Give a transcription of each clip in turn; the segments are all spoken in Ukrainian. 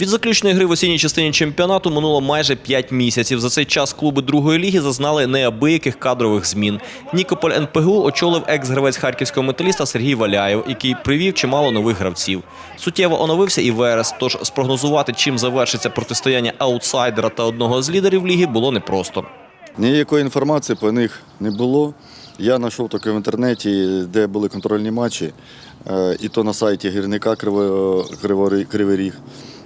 Від заключної гри в осінній частині чемпіонату минуло майже 5 місяців. За цей час клуби другої ліги зазнали неабияких кадрових змін. Нікополь НПГУ очолив екс-гравець харківського металіста Сергій Валяєв, який привів чимало нових гравців. Суттєво оновився і Верес, тож спрогнозувати, чим завершиться протистояння аутсайдера та одного з лідерів ліги, було непросто. Ніякої інформації по них не було. Я знайшов тільки в інтернеті, де були контрольні матчі, е, і то на сайті гірника Кривий Ріг,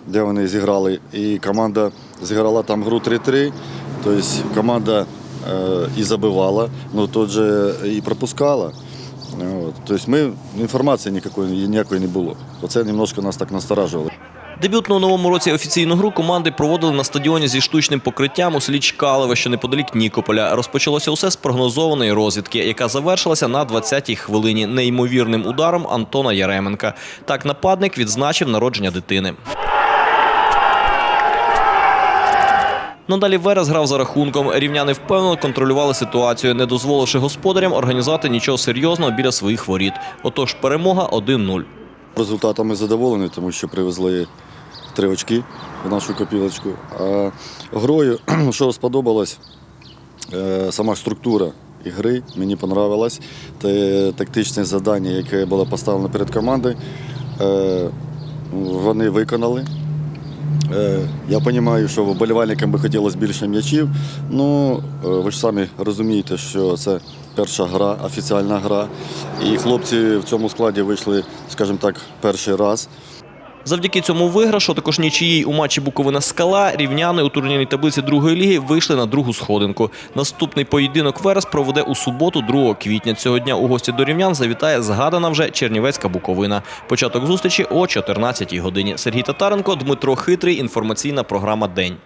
де вони зіграли. І команда зіграла там гру 3-3. Тобто команда е, і забивала, ну тут же і пропускала. Тобто ми інформації ніякої, ніякої не було. Оце немножко нас так насторажувало. Дебютну у новому році офіційну гру команди проводили на стадіоні зі штучним покриттям у селі Чкалеве, що неподалік Нікополя. Розпочалося усе з прогнозованої розвідки, яка завершилася на 20-й хвилині неймовірним ударом Антона Яременка. Так нападник відзначив народження дитини. Надалі Верес грав за рахунком. Рівняни впевнено контролювали ситуацію, не дозволивши господарям організувати нічого серйозного біля своїх воріт. Отож, перемога 1-0. Результатами задоволені, тому що привезли три очки в нашу копілочку. А грою, що сподобалось, е, сама структура ігри мені понравилась. Те тактичне завдання, яке було поставлено перед командою, е, вони виконали. Е, Я розумію, що вболівальникам би хотілося більше м'ячів. Ну, е, ви ж самі розумієте, що це перша гра, офіційна гра. І хлопці в цьому складі вийшли, скажімо так, перший раз. Завдяки цьому виграшу, також нічиїй у матчі Буковина Скала, рівняни у турнірній таблиці другої ліги вийшли на другу сходинку. Наступний поєдинок Верес проведе у суботу, 2 квітня. Цього дня у гості до рівнян завітає згадана вже Чернівецька Буковина. Початок зустрічі о 14 годині. Сергій Татаренко, Дмитро Хитрий. Інформаційна програма День.